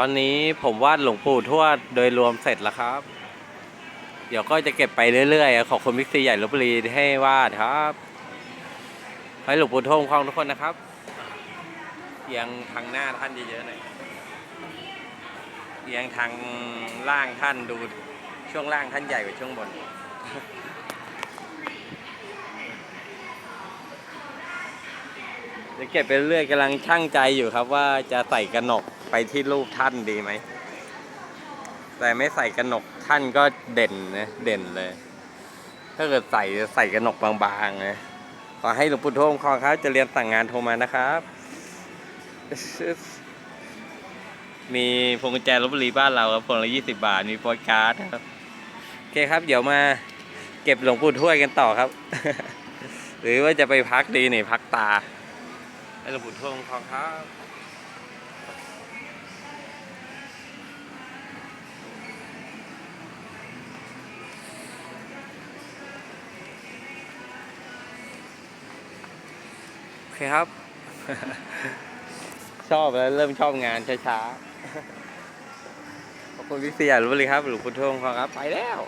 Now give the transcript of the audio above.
ตอนนี้ผมวาดหลวงปู่ทวดโดยรวมเสร็จแล้วครับ เดี๋ยวก็จะเก็บไปเรื่อยๆ ขอบคุณวิกซีใหญ่ลบบุรีให้วาดครับให้หลวงปู่ทวดคุ้มครองทุกคนนะครับเอียงทางหน้าท่านเยอะๆหน่อยเอียงทางล่างท่านดูช่วงล่างท่านใหญ่กว่าช่วงบน เดี๋ยวเก็บไปเรื่อยกำลังช่างใจอยู่ครับว่าจะใส่กระหนกไปที่รูปท่านดีไหม แต่ไม่ใส่กระหนกท่านก็เด่นนะเด่นเลย ถ้าเกิดใส่ใส่กระหนกบางๆนะขอให้หลวงปู่โทมคองครับ จะเรียนสั่งงานโทรมานะครับ มีพวงกุญแจลบบุรีบ้านเราครับพวงละยี่สิบาท มีโปสการ์ดครับโอเคครับ เดี๋ยวมาเก็บหลวงปู่ถ้วยกันต่อครับ หรือว่าจะไปพักดีนี่พักตา ให้หลวงปู่ทวดคุ้มครองครับโอเคครับ ชอบแล้วเริ่มชอบงานช้าๆ ขอบคุณพี่เสียรือเลยครับหลวงปู่ทวดคุ้มครองครับ ไปแล้ว